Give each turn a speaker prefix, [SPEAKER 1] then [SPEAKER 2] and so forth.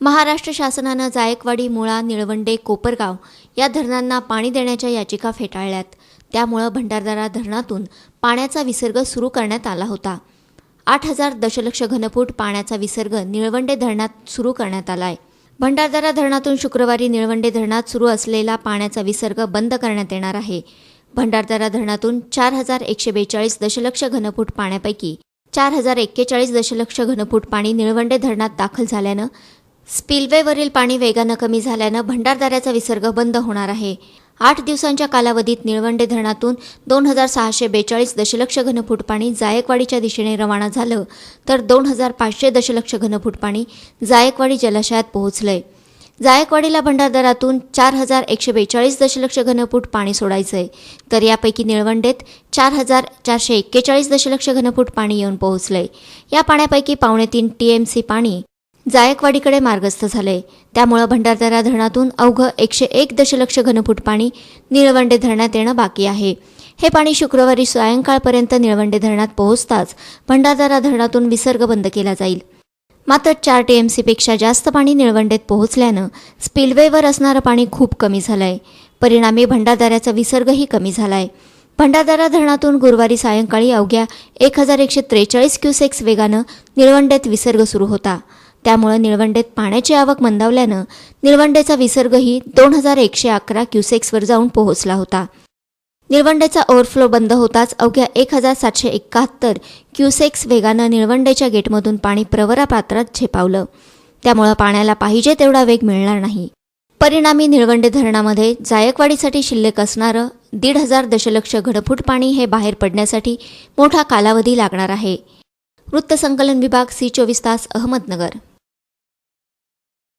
[SPEAKER 1] महाराष्ट्र शासनानं जायकवाडी मुळा निळवंडे कोपरगाव या धरणांना पाणी देण्याच्या याचिका फेटाळल्यात. त्यामुळं भंडारदारा धरणातून पाण्याचा विसर्ग सुरू करण्यात आला होता. आठ हजार दशलक्ष घनफूट पाण्याचा विसर्ग निळवंडे धरणात सुरू करण्यात आलाय. भंडारदारा धरणातून शुक्रवारी निळवंडे धरणात सुरू असलेला पाण्याचा विसर्ग बंद करण्यात येणार आहे. भंडारदारा धरणातून चार हजार एकशे बेचाळीस दशलक्ष घनफूट पाण्यापैकी चार हजार एक्केचाळीस दशलक्ष घनफूट पाणी निळवंडे धरणात दाखल झाल्यानं स्पिलवेवरील पाणी वेगानं कमी झाल्यानं भंडारदाऱ्याचा विसर्ग बंद होणार आहे. आठ दिवसांच्या कालावधीत निळवंडे धरणातून दोन हजार सहाशे बेचाळीस दशलक्ष घनफूट पाणी जायकवाडीच्या दिशेने रवाना झालं तर दोन हजार पाचशे दशलक्ष घनफूट पाणी जायकवाडी जलाशयात पोहोचलंय. जायकवाडीला भंडारदारातून चार हजार एकशे बेचाळीस दशलक्ष घनफूट पाणी सोडायचं आहे तर यापैकी निळवंडेत चार हजार चारशे एक्केचाळीस दशलक्ष घनफूट पाणी येऊन पोहोचलंय. या पाण्यापैकी पावणे तीन टी एम सी पाणी जायकवाडीकडे मार्गस्थ झाले. त्यामुळं भंडारदरा धरणातून अवघं एकशे एक दशलक्ष घनफूट पाणी निळवंडे धरणात येणं बाकी आहे. हे पाणी शुक्रवारी सायंकाळपर्यंत निळवंडे धरणात पोहोचताच भंडारदरा धरणातून विसर्ग बंद केला जाईल. मात्र चार टी एम सीपेक्षा जास्त पाणी निळवंडेत पोहोचल्यानं स्पिलवेवर असणारं पाणी खूप कमी झालंय. परिणामी भंडारदऱ्याचा विसर्गही कमी झालाय. भंडारदारा धरणातून गुरुवारी सायंकाळी अवघ्या एक हजार एकशे त्रेचाळीस क्युसेक्स वेगानं निळवंडेत विसर्ग सुरू होता. त्यामुळं निळवंडेत पाण्याची आवक मंदावल्यानं निळवंडेचा विसर्गही दोन हजार एकशे अकरा क्युसेक्सवर जाऊन पोहोचला होता. निळवंडेचा ओव्हरफ्लो बंद होताच अवघ्या एक हजार सातशे एकाहत्तर क्युसेक्स वेगानं निळवंडेच्या गेटमधून पाणी प्रवरा पात्रात झेपावलं. त्यामुळं पाण्याला पाहिजे तेवढा वेग मिळणार नाही. परिणामी निळवंडे धरणामध्ये जायकवाडीसाठी शिल्लक असणारं दीड हजार दशलक्ष घडफूट पाणी हे बाहेर पडण्यासाठी मोठा कालावधी लागणार आहे. वृत्तसंकलन विभाग सी चोवीस तास अहमदनगर.